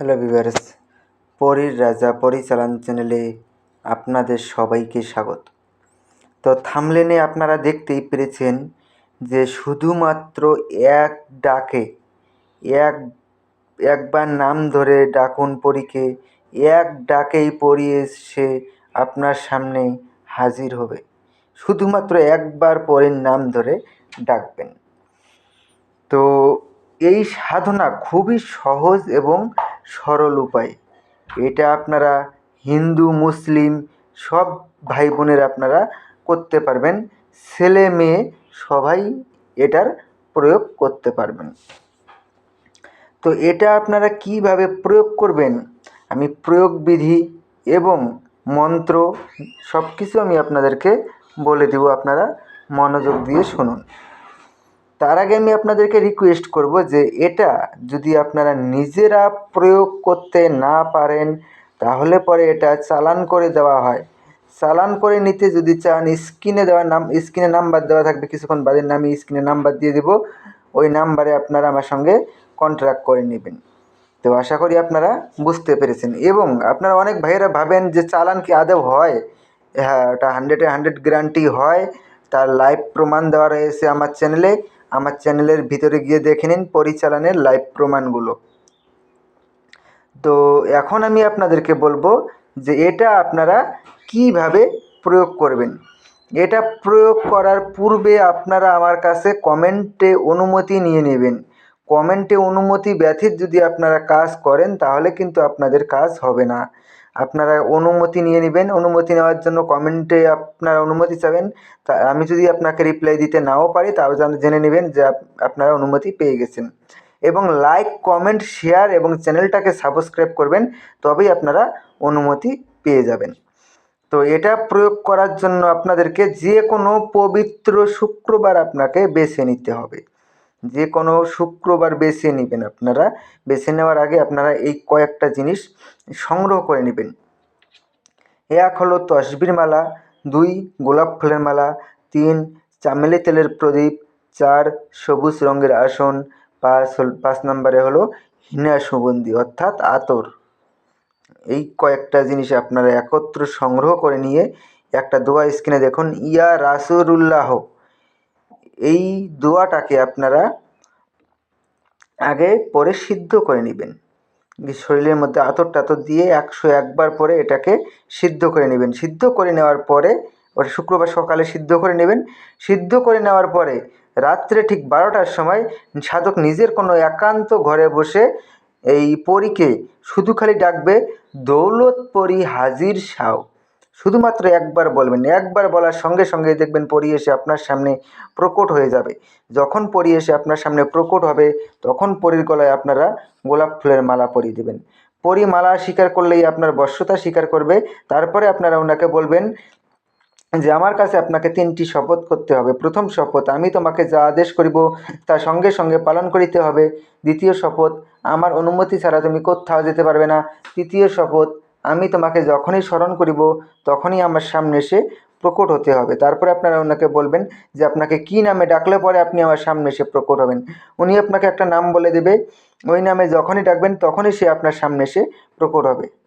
Hello viewers, পরীর রাজা পরিচালন চ্যানেলে আপনাদের সবাইকে স্বাগত। তো থামলেনে আপনারা দেখতেই পেরেছেন যে শুধুমাত্র এক ডাকে, এক, একবার নাম ধরে ডাকুন পরীকে, এক ডাকেই পরী এসে আপনার সামনে হাজির হবে। শুধুমাত্র একবার পরীর নাম ধরে ডাকবেন। তো এই সাধনা খুবই সহজ এবং সরল উপায়। এটা আপনারা হিন্দু, মুসলিম সব ভাই বোনের আপনারা করতে পারবেন। ছেলে, মেয়ে সবাই এটার প্রয়োগ করতে পারবেন। তো এটা আপনারা কীভাবে প্রয়োগ করবেন? আমি প্রয়োগ বিধি এবং মন্ত্র সব কিছু আমি আপনাদেরকে বলে দেবো। আপনারা মনোযোগ দিয়ে শুনুন। তার আগে আমি আপনাদেরকে রিকোয়েস্ট করব যে এটা যদি আপনারা নিজেরা প্রয়োগ করতে না পারেন, তাহলে পরে এটা চালান করে দেওয়া হয়। চালান করে নিতে যদি চান স্ক্রিনে দেওয়া নাম স্ক্রিনে নাম্বার দেওয়া থাকবে, কিছুক্ষণ বাদে আমি স্ক্রিনে নাম্বার দিয়ে দেবো। ওই নাম্বারে আপনারা আমার সঙ্গে কন্ট্রাক্ট করে নেবেন। তো আশা করি আপনারা বুঝতে পেরেছেন। এবং আপনারা অনেক ভাইয়েরা ভাবেন যে চালান কি আদৌ হয়? হ্যাঁ ওটা হান্ড্রেডে হান্ড্রেড গ্যারান্টি হয়। তার লাইভ প্রমাণ দেওয়া রয়েছে আমার চ্যানেলে আমার চ্যানেলের ভিতরে গিয়ে দেখে নিন পরিচালনের লাইভ প্রমাণগুলো। তো এখন আমি আপনাদেরকে বলব যে এটা আপনারা কীভাবে প্রয়োগ করবেন। এটা প্রয়োগ করার পূর্বে আপনারা আমার কাছে কমেন্টে অনুমতি নিয়ে নেবেন। কমেন্টে অনুমতি ব্যতীত যদি আপনারা কাজ করেন তাহলে কিন্তু আপনাদের কাজ হবে না। আপনারা অনুমতি নিয়ে নেবেন। অনুমতি নেওয়ার জন্য কমেন্টে আপনারা অনুমতি চাবেন। তা আমি যদি আপনাকে রিপ্লাই দিতে নাও পারি তাও জেনে নেবেন যে আপনারা অনুমতি পেয়ে গেছেন। এবং লাইক কমেন্ট শেয়ার এবং চ্যানেলটাকে সাবস্ক্রাইব করবেন, তবেই আপনারা অনুমতি পেয়ে যাবেন। তো এটা প্রয়োগ করার জন্য আপনাদেরকে যে কোনো পবিত্র শুক্রবার আপনাকে বেছে নিতে হবে। যে কোনো শুক্রবার বেছে নেবেন আপনারা। বেছে নেওয়ার আগে আপনারা এই কয়েকটা জিনিস সংগ্রহ করে নেবেন। এক হলো তসবির মালা, দুই গোলাপ ফুলের মালা, তিন চামেলি তেলের প্রদীপ, চার সবুজ রঙের আসন, পাঁচ পাঁচ নম্বরে হলো হিনা সুগন্ধি অর্থাৎ আতর। এই কয়েকটা জিনিস আপনারা একত্র সংগ্রহ করে নিয়ে একটা দোয়া স্ক্রিনে দেখুন, ইয়া রাসুরুল্লাহ এই দোয়াটাকে আপনারা আগে পরে সিদ্ধ করে নেবেন। শরীরের মধ্যে আতর টাতর দিয়ে একশো একবার পরে এটাকে সিদ্ধ করে নেবেন। সিদ্ধ করে নেওয়ার পরে, ওটা শুক্রবার সকালে সিদ্ধ করে নেবেন। সিদ্ধ করে নেওয়ার পরে, রাত্রে ঠিক বারোটার সময় সাধক নিজের কোনো একান্ত ঘরে বসে এই পরীকে শুধু খালি ডাকবে, দৌলত পরি হাজির সাও। শুধুমাত্র একবার বলবেন, একবার বলার সঙ্গে সঙ্গে দেখবেন পরি এসে আপনার সামনে প্রকট হয়ে যাবে। যখন পরি এসে আপনার সামনে প্রকট হবে, তখন পরীর গলায় আপনারা গোলাপ ফুলের মালা পরিয়ে দেবেন। পরি মালা স্বীকার করলেই আপনার বশ্যতা স্বীকার করবে, তারপরে আপনারা ওনাকে বলবেন যে, আমার কাছে আপনাকে তিনটি শপথ করতে হবে। প্রথম শপথ, আমি তোমাকে যা আদেশ করিব, তা সঙ্গে সঙ্গে পালন করিতে হবে। দ্বিতীয় শপথ, আমার অনুমতি ছাড়া তুমি কোথাও যেতে পারবে না। তৃতীয় শপথ আমি তোমাকে যখনই স্মরণ করিব, তখনই আমার সামনে এসে প্রকট হতে হবে। তারপরে আপনারা ওনাকে বলবেন যে, আপনাকে কি নামে ডাকলে পরে আপনি আমার সামনে এসে প্রকট হবেন? উনি আপনাকে একটা নাম বলে দেবে। ওই নামে যখনই ডাকবেন, তখনই সে আপনার সামনে এসে প্রকট হবে।